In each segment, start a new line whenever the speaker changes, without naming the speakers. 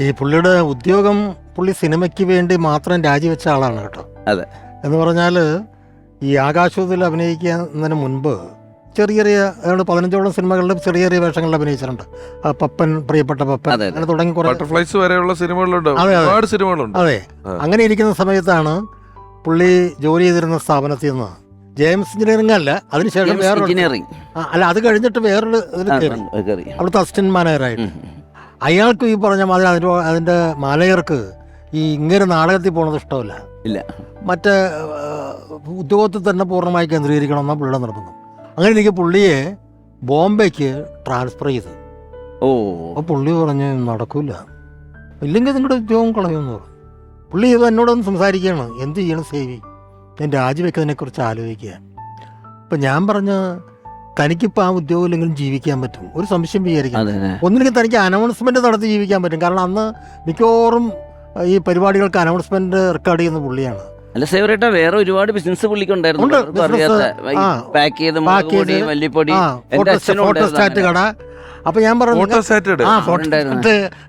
ഈ പുള്ളിയുടെ ഉദ്യോഗം പുള്ളി സിനിമയ്ക്ക് വേണ്ടി മാത്രം രാജിവെച്ച ആളാണ് കേട്ടോ.
അതെ.
എന്ന് പറഞ്ഞാൽ ഈ ആകാശത്തിൽ അഭിനയിക്കുന്നതിന് മുൻപ് ചെറിയ ചെറിയ ഏതാണ്ട് പതിനഞ്ചോളം സിനിമകളിലും ചെറിയ ചെറിയ വേഷങ്ങളിൽ അഭിനയിച്ചിട്ടുണ്ട്. ആ പപ്പൻ പ്രിയപ്പെട്ട പപ്പൻ. അങ്ങനെ തുടങ്ങി
ബട്ടർഫ്ലൈസ് വരെയുള്ള സിനിമകളുണ്ട്.
അതെ.
ഒരുപാട് സിനിമകളുണ്ട്.
അതെ. അങ്ങനെ ഇരിക്കുന്ന സമയത്താണ് പുള്ളി ജോലി ചെയ്തിരുന്ന സ്ഥാപനത്തിൽ നിന്ന് ജെയിംസ് എഞ്ചിനീയറിംഗ് അല്ല അതിനുശേഷം വേറൊരു അല്ല അത് കഴിഞ്ഞിട്ട് വേറൊരു ഇതിൽ കയറി. അവിടുത്തെ അസിസ്റ്റന്റ് മാനേജറായിട്ട്. അയാൾക്ക് ഈ പറഞ്ഞ മാതിരി അതിന്റെ അതിന്റെ മലയർക്ക് ഈ ഇങ്ങനെ നാടകത്തിൽ പോകുന്നത് ഇഷ്ടമല്ല.
ഇല്ല.
മറ്റേ ഉദ്യോഗത്തിൽ തന്നെ പൂർണമായി കേന്ദ്രീകരിക്കണമെന്ന പുള്ളിയുടെ നിർബന്ധം. അങ്ങനെ എനിക്ക് പുള്ളിയെ ബോംബെക്ക് ട്രാൻസ്ഫർ ചെയ്ത്.
ഓ.
അപ്പോൾ പുള്ളി പറഞ്ഞ് നടക്കൂല. ഇല്ലെങ്കിൽ നിങ്ങളുടെ ഉദ്യോഗം കളയുമെന്ന് പറഞ്ഞു. പുള്ളി ഇത് എന്നോടൊന്ന് സംസാരിക്കുകയാണ്. എന്ത് ചെയ്യണം സേവി? ഞാൻ രാജിവെക്കുന്നതിനെക്കുറിച്ച് ആലോചിക്കുക. അപ്പം ഞാൻ പറഞ്ഞ തനിക്കിപ്പോൾ ആ ഉദ്യോഗമില്ലെങ്കിലും ജീവിക്കാൻ പറ്റും. ഒരു സംശയം വിചാരിക്കാം. ഒന്നില്ലെങ്കിൽ തനിക്ക് അനൗൺസ്മെന്റ് നടത്തി ജീവിക്കാൻ പറ്റും. കാരണം അന്ന് മിക്കവാറും ഈ പരിപാടികൾക്ക് അനൗൺസ്മെന്റ് റെക്കോർഡ് ചെയ്യുന്ന പുള്ളിയാണ്.
അല്ല സേവരേട്ട വേറെ ഒരുപാട് ബിസിനസ് പുള്ളിക്കുണ്ടായിരുന്നു. പാക്ക് ചെയ്ത് മല്ലിപ്പൊടി
കട. അപ്പൊ ഞാൻ പറഞ്ഞു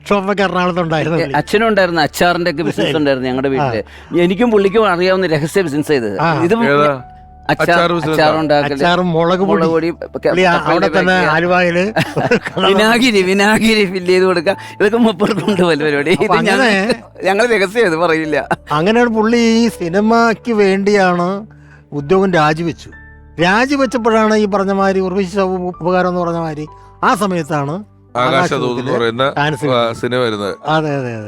ഷോപ്പൊക്കെ
അച്ഛനും ഉണ്ടായിരുന്നു അച്ചാറിന്റെ ഒക്കെ ബിസിനസ് ഉണ്ടായിരുന്നു ഞങ്ങളുടെ വീട്ടിൽ. എനിക്കും പുള്ളിക്കും അറിയാവുന്ന രഹസ്യ ബിസിനസ് ചെയ്ത്
ആ.
ഇത് വിനാഗിരി വിനാഗിരി ഫില്ല് ചെയ്ത് കൊടുക്കുക. ഇതൊക്കെ മുപ്പർക്കുണ്ട് പരിപാടി ഇത് ഞങ്ങൾ രഹസ്യം ഇത് പറയില്ല.
അങ്ങനെയാണ് പുള്ളി ഈ സിനിമയ്ക്ക് വേണ്ടിയാണ് ഉദ്യോഗം രാജിവെച്ചു. രാജിവെച്ചപ്പോഴാണ് ഈ പറഞ്ഞ മാതിരി ഉർവശി ഉപകാരം എന്ന് പറഞ്ഞ മാതിരി ആ സമയത്താണ്
ആകാശദൂത് എന്ന് പറയുന്ന സിനിമ വരുന്നത്.
അതെ അതെ അതെ.